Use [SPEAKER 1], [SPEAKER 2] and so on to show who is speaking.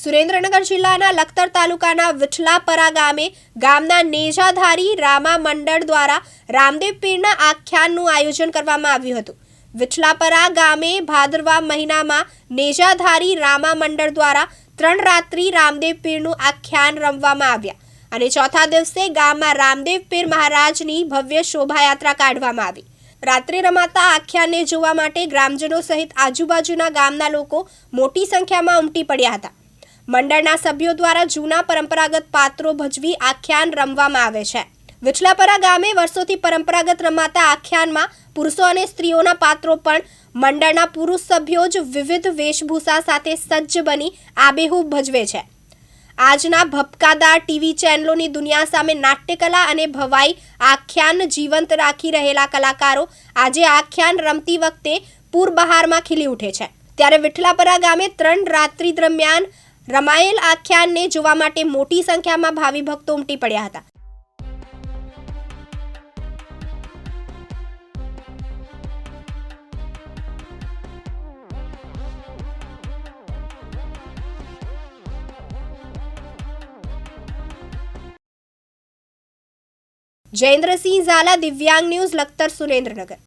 [SPEAKER 1] સુરેન્દ્રનગર જિલ્લાના લખતર તાલુકાના વિઠલાપરા ગામે ગામના નેજાધારી રામા મંડળ દ્વારા રામદેવ પીરના આખ્યાનનું આયોજન કરવામાં આવ્યું હતું. વિઠલાપરા ગામે ભાદરવા મહિનામાં નેજાધારી રામા મંડળ દ્વારા ત્રણ રાત્રિ રામદેવ પીરનું આખ્યાન રમવામાં આવ્યા અને ચોથા દિવસે ગામમાં રામદેવ પીર મહારાજની ભવ્ય શોભાયાત્રા કાઢવામાં આવી. રાત્રે રમાતા આખ્યાનને જોવા માટે ગ્રામજનો સહિત આજુબાજુના ગામના લોકો મોટી સંખ્યામાં ઉમટી પડ્યા હતા. મંડળના સભ્યો દ્વારા જૂના પરંપરાગત પાત્રો ભજવી આખ્યાન રમવામાં આવે છે. વિઠલાપરા ગામે વર્ષોથી પરંપરાગત રમાતા આખ્યાનમાં પુરુષો અને સ્ત્રીઓના પાત્રો પણ મંડળના પુરુષ સભ્યો જ વિવિધ વેશભૂષા સાથે સજ્જ બની આબેહૂબ ભજવે છે. આજના ભપકાદાર ટીવી ચેનલોની દુનિયા સામે નાટ્યકલા અને ભવાઈ આખ્યાન જીવંત રાખી રહેલા કલાકારો આજે આખ્યાન રમતી વખતે પૂરબહારમાં ખીલી ઉઠે છે. ત્યારે વિઠલાપરા ગામે ત્રણ રાત્રિ દરમિયાન રમાયેલ આખ્યાનને જોવા માટે મોટી સંખ્યામાં ભાવિ ભક્તો ઉમટી પડ્યા હતા. જયેન્દ્રસિંહ ઝાલા, દિવ્યાંગ ન્યૂઝ, લખતર સુરેન્દ્રનગર.